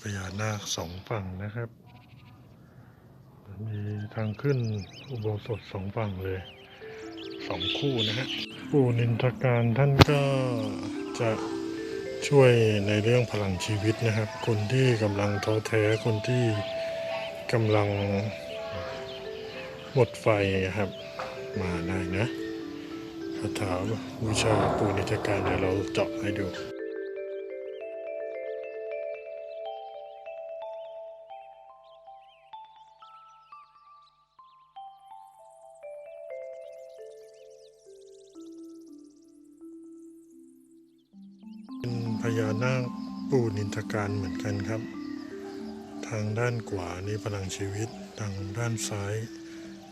พญานาคสองฝั่งนะครับ มีทางขึ้นอุโบสถสองฝั่งเลยสองคู่นะฮะปู่นินทการท่านก็จะช่วยในเรื่องพลังชีวิตนะครับ คนที่กำลังท้อแท้คนที่กำลังหมดไฟครับ มาได้นะคาถาบูชาปู่นินทการเดี๋ยวเราเจาะให้ดู พญานาคปู่นินทการเหมือนกันครับ ทางด้านขวานี่พลังชีวิต ทางด้านซ้าย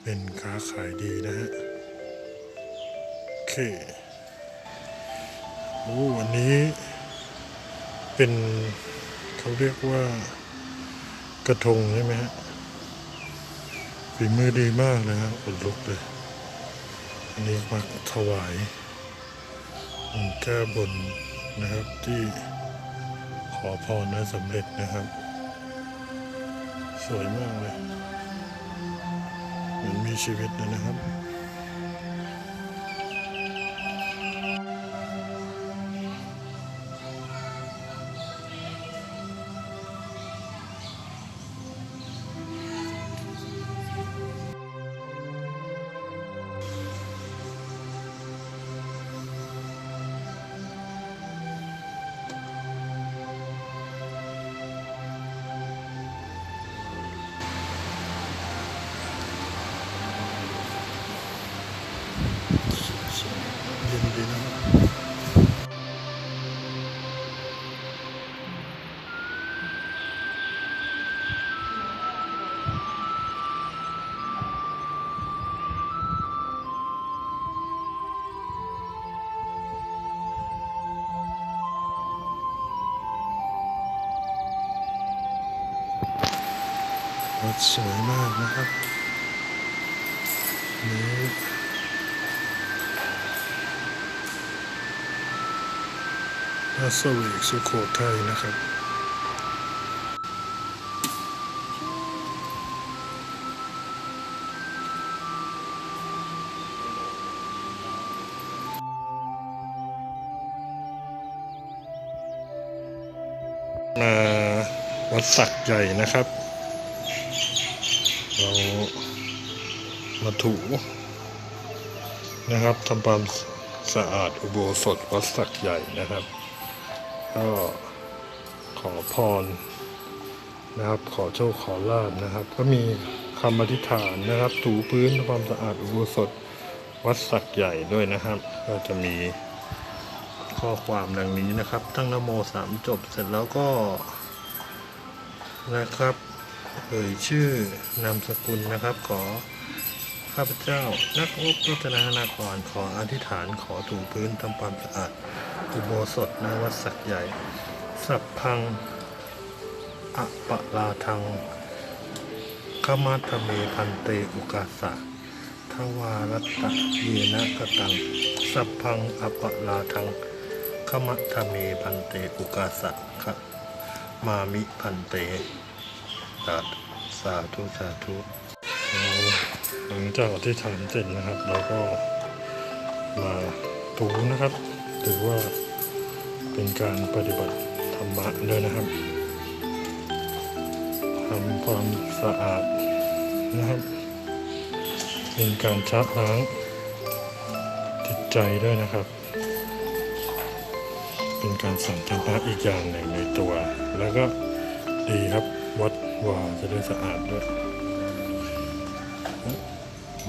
เป็นค้าขายดีนะฮะโอเคโอ้อันนี้เป็นเขาเรียกว่ากระทงใช่ไหมฮะฝีมือดีมากเลยครับขนลุกเลย อันนี้มาถวายผมแก้บน นะครับที่ขอพรนะสำเร็จนะครับ สวยมากเลย เหมือนมีชีวิตเลยนะครับ วัดสวยมากนะครับนี่พระสวีสุโขทัยนะครับมาวัดสักใหญ่นะครับามาถูนะครับทำความสะอาดอุโบสถวัดสักใหญ่นะครับ ก็ขอพรนะครับ ขอโชคขอลาบนะครับ ก็มีคำอธิษฐานนะครับ ถูพื้นทำความสะอาดอุโบสถวัดสักใหญ่ด้วยนะครับ ก็จะมีข้อความดังนี้นะครับ ตั้งนโมสามจบเสร็จแล้วก็นะครับ เอ่ยชื่อนามสกุลนะครับ ขอข้าพเจ้า นักอบรัตนานาครขออธิษฐานขอถูพื้นทำความสะอาดอุโบสถณวัดสักใหญ่ สัพพังอะปะลาทังขมัตเมพันเตอุกาสะทวารัตตะเยนะกตัง สัพพังอะปะลาทังขมัตเมพันเตอุกาสะขะมามิพันเตาธุสาธุสาธุหลังจากอธิษฐานเสร็จนะครับ เราก็มาถูนะครับ ถือว่าเป็นการปฏิบัติธรรมะด้วยนะครับทำความสะอาดนะครับ เป็นการชักล้างจิตใจด้วยนะครับ เป็นการสั่งธรรมะอีกอย่างหนึ่งในตัว แล้วก็ ดีครับ วัดว่าจะได้สะอาดด้วย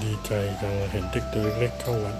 ดีใจจังเห็นเด็กตัวเล็กๆเข้าวัด